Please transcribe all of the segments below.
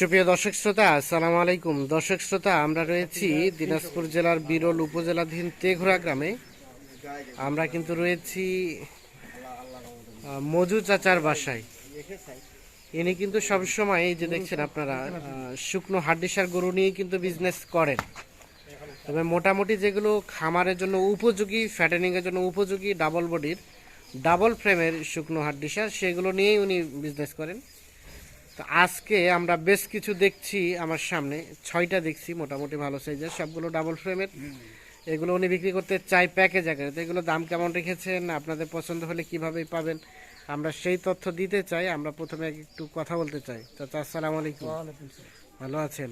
সুপ্রিয় দর্শক শ্রোতা, আসসালামু আলাইকুম। দর্শক শ্রোতা, আমরা রয়েছি দিনাজপুর জেলার বিরল উপজেলাধীন তেঘোড়া গ্রামে। আমরা কিন্তু রয়েছি মজু চাচার বাসায়। ইনি কিন্তু সবসময় এই যে দেখছেন আপনারা শুকনো হাড্ডিসার গরু নিয়ে কিন্তু বিজনেস করেন। তবে মোটামুটি যেগুলো খামারের জন্য উপযোগী ফ্যাটেনিং এর জন্য উপযোগী ডাবল বডির ডাবল ফ্রেমের শুকনো হাড্ডিসার সেগুলো নিয়েই উনি বিজনেস করেন। তো আজকে আমরা বেশ কিছু দেখছি আমার সামনে ছয়টা দেখছি মোটামুটি ভালো সাইজের সবগুলো ডাবল ফ্রেমের এগুলো উনি বিক্রি করতে চাই প্যাকেজ আকারে। তো এগুলো দাম কেমন রেখেছেন আপনাদের পছন্দ হলে কীভাবে পাবেন আমরা সেই তথ্য দিতে চাই আমরা প্রথমে একটু কথা বলতে চাই। চাচা আসসালামু আলাইকুম। ভালো আছেন।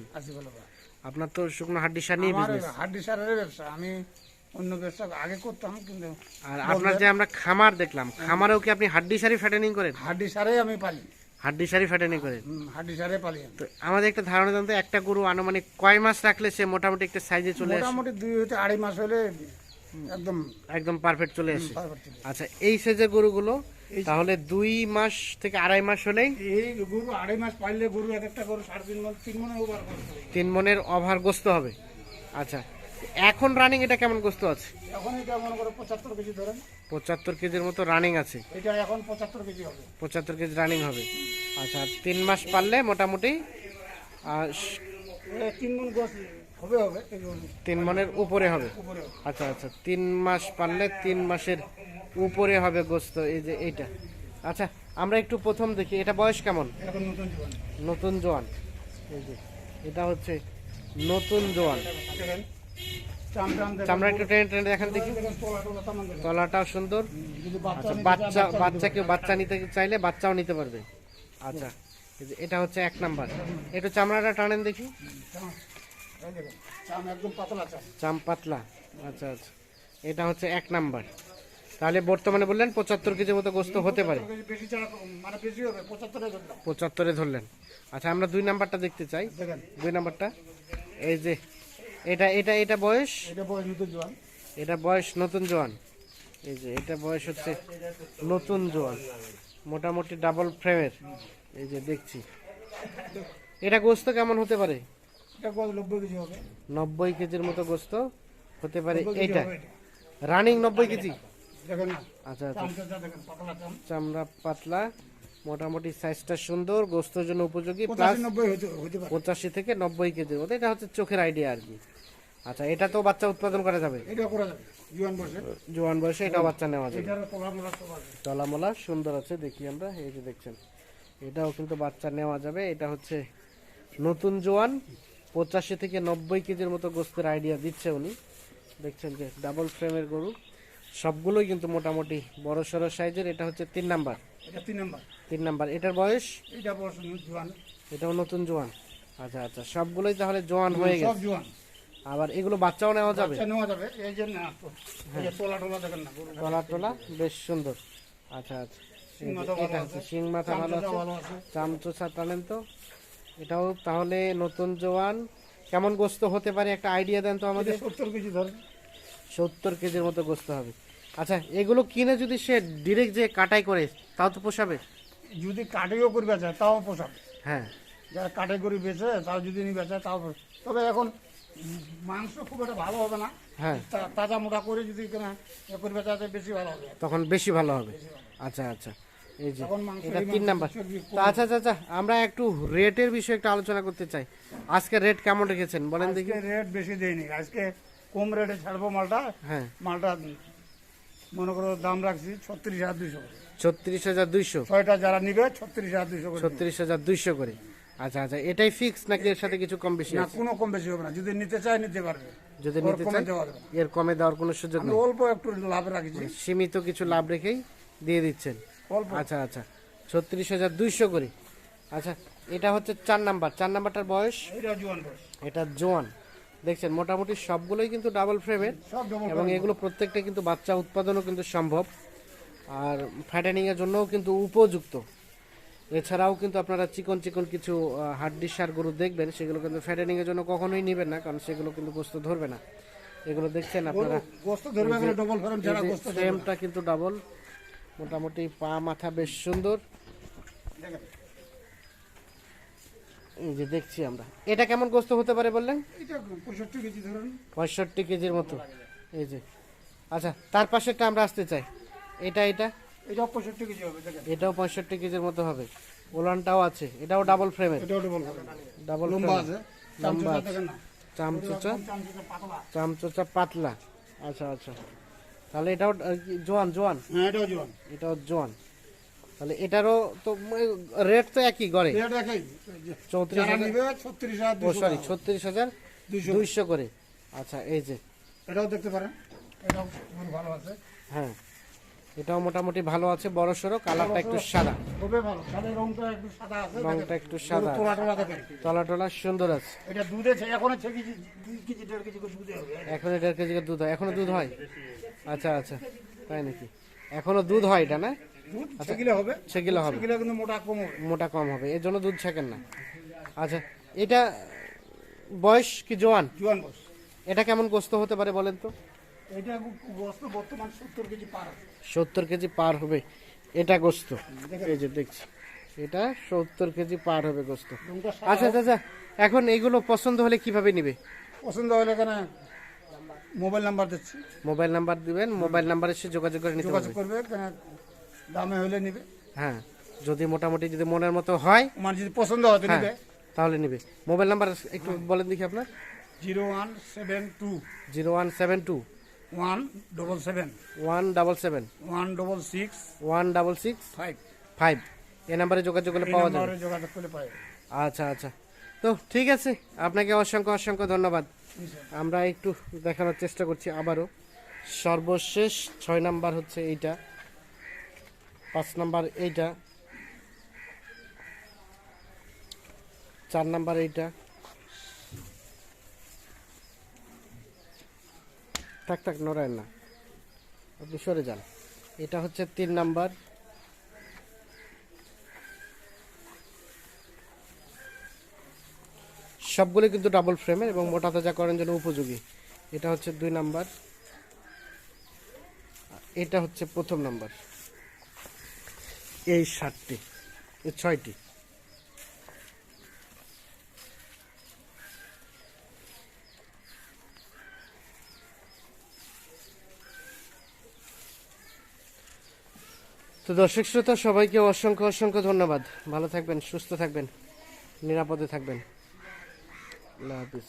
আপনার তো শুকনো হাড্ডিসা নিয়ে আমার বিজনেস হাড্ডি সারের ব্যবসা আমি অন্য ব্যবসা আগে করতাম কিন্তু আর আপনার যে আমরা খামার দেখলাম খামারেও কি আপনি হাড্ডি হাড্ডিসারি ফ্যাটেনিং করেন? হাড্ডি সারে আমি পালি। ফ্যাটেনিং হাড্ডি সারে পালি তো আমাদের একটা ধারণা জানতো একটা গরু আনুমানিক কয় মাস রাখলে সে মোটামুটি একটা সাইজে চলে আসে? মোটামুটি দুই হতে আড়াই মাস হলে একদম একদম পারফেক্ট চলে আসে। আচ্ছা এই গরুগুলো তাহলে দুই মাস থেকে আড়াই মাস হলেই? এই গরু আড়াই মাস পাইলে গরু এক একটা গরু সাড়ে তিন মাস তিন মনে ওভার তিন মনের গোস্ত হবে। আচ্ছা এখন রানিং এটা কেমন গোস্ত আছে? এখন এটা মনে করো পঁচাত্তর কেজি ধরেন। পঁচাত্তর কেজির মতো রানিং আছে। এটা এখন পঁচাত্তর কেজি হবে। পঁচাত্তর কেজি রানিং হবে। আচ্ছা আর তিন মাস পারলে মোটামুটি তিন মন গোস হবে হবে তিন মনের উপরে হবে। আচ্ছা আচ্ছা তিন মাস পারলে তিন মাসের উপরে হবে গোস্ত এই যে এইটা। আচ্ছা আমরা একটু প্রথম দেখি এটা বয়স কেমন? এখন নতুন জীবন নতুন জোয়ান। এই যে এটা হচ্ছে নতুন জোয়ান দেখেন চাম টাম দেখেন চামড়া একটু টেনে টেনে দেখান দেখি। তলাটাও সুন্দর। বাচ্চা আচ্ছা বাচ্চা নিতে চাইলে বাচ্চাও নিতে পারবে। আচ্ছা যে এটা হচ্ছে এক নাম্বার। একটু চামড়াটা টানেন দেখি। চাম, পাতলা। আচ্ছা আচ্ছা। এটা হচ্ছে এক নাম্বার। তাহলে বর্তমানে বললেন পঁচাত্তর কেজির মতো গোস্ত হতে পারে। মানে পঁচাত্তরে ধরলেন। আচ্ছা আমরা দুই নাম্বারটা দেখতে চাই। দুই নাম্বারটা। এই যে এটা এটা এটা বয়স? এটা বয়স নতুন জোয়ান। এটা বয়স নতুন জোয়ান। এই যে এটা বয়স হচ্ছে নতুন জোয়ান। মোটামুটি ডাবল ফ্রেমের এই যে দেখছি। এটা গোস্ত কেমন হতে পারে? এটা নব্বই কেজি হবে। নব্বই কেজির মতো গোস্ত হতে পারে এইটা। এটা। রানিং নব্বই কেজি? আচ্ছা আচ্ছা। চামড়া পাতলা মোটামুটি সাইজটা সুন্দর গোস্তর জন্য উপযোগী প্লাস পঁচাশি থেকে নব্বই কেজির মতো। এটা হচ্ছে চোখের আইডিয়া আর কি। আচ্ছা এটা তো বাচ্চা উৎপাদন করা যাবে? এটা করা যাবে জোয়ান বসে। জোয়ান বয়সে এটা বাচ্চা নেওয়া যাবে। তলামলা সুন্দর আছে দেখি আমরা এই যে দেখছেন। এটাও কিন্তু বাচ্চা নেওয়া যাবে এটা হচ্ছে নতুন জোয়ান পঁচাশি থেকে নব্বই কেজির মতো গোস্তের আইডিয়া দিচ্ছে উনি। দেখছেন যে ডাবল ফ্রেমের গরু সবগুলোই কিন্তু মোটামুটি বড় সড়ো সাইজের এটা হচ্ছে তিন নাম্বার। এটা তিন নম্বর। তিন নাম্বার এটার বয়স? এটা বয়স জোয়ান। এটাও নতুন জোয়ান। আচ্ছা আচ্ছা সবগুলোই তাহলে জোয়ান হয়ে সব গেছে। জোয়ান। আবার এগুলো বাচ্চাও নেওয়া যাবে? নেওয়া যাবে এই যে না তোলা টোলা দেখেন না গরু তলা টলা বেশ সুন্দর। আচ্ছা আচ্ছা। শিং মাথা ভালো আছে। আছে। টানেন তো? এটাও তাহলে নতুন জোয়ান। কেমন গোস্ত হতে পারে একটা আইডিয়া দেন তো আমাদের? সত্তর কেজি ধরে সত্তর কেজির মতো গোস্ত হবে। আচ্ছা এগুলো কিনে যদি সে ডিরেক্ট যে কাটাই করে তাও তো পোষাবে? যদি কাটিও করবে যায় তাও পোষাবে। হ্যাঁ। যারা কাটে করি বেচে তাও যদি নি বেচে তাও। তবে এখন মাংস খুব একটা ভালো হবে না। হ্যাঁ। তাজা মোটা করে যদি কেনা করে বেচা বেশি ভালো হবে। তখন বেশি ভালো হবে। আচ্ছা আচ্ছা। এই যে এটা তিন নাম্বার। তো আচ্ছা আচ্ছা আচ্ছা আমরা একটু রেটের বিষয়ে একটু আলোচনা করতে চাই। আজকে রেট কেমন রেখেছেন? বলেন দেখি। রেট বেশি দেয়নি। আজকে কম রেটে ছাড়বো মালটা। হ্যাঁ। মালটা মনে করো দাম রাখছি ছত্রিশ হাজার দুইশো ছত্রিশ হাজার দুইশো। ছয়টা যারা নিবে ছত্রিশ হাজার দুইশো করে। ছত্রিশ হাজার দুইশো করে। আচ্ছা আচ্ছা এটাই ফিক্স নাকি এর সাথে কিছু কম বেশি না কোনো কম বেশি হবে না। যদি নিতে চায় নিতে পারবে। যদি নিতে না। এর কমে দেওয়ার কোনো সুযোগ নেই। অল্প একটু লাভ রাখছি। সীমিত কিছু লাভ রেখেই দিয়ে দিচ্ছেন। অল্প। আচ্ছা আচ্ছা ছত্রিশ হাজার দুইশো করে। আচ্ছা এটা হচ্ছে চার নাম্বার। চার নাম্বারটার বয়স? এটা জোয়ান দেখছেন মোটামুটি সবগুলোই কিন্তু ডাবল ফ্রেমের এবং এগুলো প্রত্যেকটা কিন্তু বাচ্চা উৎপাদনও কিন্তু সম্ভব। আর ফ্যাটেনিং এর জন্যও কিন্তু উপযুক্ত। এছাড়াও কিন্তু আপনারা চিকন চিকন কিছু হাড্ডি সার গরু দেখবেন সেগুলো কিন্তু ফ্যাটেনিং এর জন্য কখনোই নেবেন না কারণ সেগুলো কিন্তু গোস্ত ধরবে না। এগুলো দেখছেন আপনারা? গোস্ত ধরবে ডবল ফেরম ছাড়া গোস্ত। ফ্রেমটা কিন্তু ডাবল মোটামুটি পা মাথা বেশ সুন্দর। যে দেখছি আমরা। এটা কেমন গোস্ত হতে পারে বললেন? এটা পঁয়ষট্টি কেজি ধরুন। পঁয়ষট্টি কেজির মতো। এই যে। আচ্ছা তার পাশেরটা আমরা আসতে চাই। এটা এটা? এটাও পঁয়ষট্টি কেজি হবে এটাও পঁয়ষট্টি কেজির মতো হবে। ওলানটাও আছে। এটাও ডাবল ফ্রেমের এটাও ডবল ডাবল লম্বা আছে। লম্বা চামচুচা চামচুচা? পাতলা। আচ্ছা আচ্ছা। তাহলে এটাও জোয়ান জোয়ান? হ্যাঁ এটাও জোয়ান। এটাও জোয়ান। তাহলে এটারও তো রেট তো একই গড়ে। চৌত্রিশ হাজার? সরি ছত্রিশ হাজার দুইশো দুইশো। করে। আচ্ছা এই যে। এটাও দেখতে পারেন। এটাও ভালো আছে। হ্যাঁ। এটাও মোটামুটি ভালো আছে বড় সড়ো কালারটা একটু সাদা। খুবই ভালো সাদা রংটা একটু সাদা আছে রংটা একটু সাদা তোলা টোলা দেখেন। তলা টলা সুন্দর আছে। এটা দুধে এখনও কেজি কেজি দেড় কেজি দুধে হবে এখন দেড় কেজি দুধ হয়। এখনও দুধ হয়? আচ্ছা আচ্ছা। তাই নাকি? এখনও দুধ হয় এটা না? দুধ সেগুলো হবে। সেগুলো হবে। সেগুলো কিন্তু মোটা কম হবে। মোটা কম হবে। এর জন্য দুধ ছাকেন না। আচ্ছা এটা বয়স কি জোয়ান? জোয়ান বস এটা কেমন গোস্ত হতে পারে বলেন তো? এটা বর্তমান সত্তর কেজি পার সত্তর কেজি পার হবে। এটা গোস্ত। এই যে দেখছি। এটা সত্তর কেজি পার হবে গোস্ত। আচ্ছা আচ্ছা আচ্ছা। এখন এইগুলো পছন্দ হলে কীভাবে নিবে? পছন্দ হলে এখানে মোবাইল নাম্বার দিচ্ছি। মোবাইল নাম্বার দিবেন মোবাইল নাম্বারে সে যোগাযোগ করে নিতে যোগাযোগ করবে দামে হলে নিবে। হ্যাঁ যদি মোটামুটি যদি মনের মতো হয় মানে যদি পছন্দ হয় হ্যাঁ নিবে। তাহলে নিবে। মোবাইল নাম্বার একটু বলেন দেখি আপনার। Zero one seven two. Zero one seven two. One double seven. One double seven. One double six. One double six. Five. Five. এ নাম্বারে যোগাযোগ করলে পাওয়া যাবে। যোগাযোগ করলে পাবে আচ্ছা আচ্ছা। তো ঠিক আছে আপনাকে অসংখ্য অসংখ্য ধন্যবাদ। আমরা একটু দেখানোর চেষ্টা করছি আবারও। সর্বশেষ ছয় নাম্বার হচ্ছে এইটা। পাঁচ নাম্বার এইটা। চার নাম্বার এইটা। থাক থাক নড়ায় না। আপনি সরে যান। এটা হচ্ছে তিন নাম্বার। সবগুলো কিন্তু ডাবল ফ্রেমের এবং মোটা তাজা করার জন্য উপযোগী। এটা হচ্ছে দুই নাম্বার। এটা হচ্ছে প্রথম নাম্বার। এই এই ছয়টি। তো দর্শক শ্রোতা, সবাইকে অসংখ্য অসংখ্য ধন্যবাদ। ভালো থাকবেন, সুস্থ থাকবেন, নিরাপদে থাকবেন। আল্লাহ হাফিজ।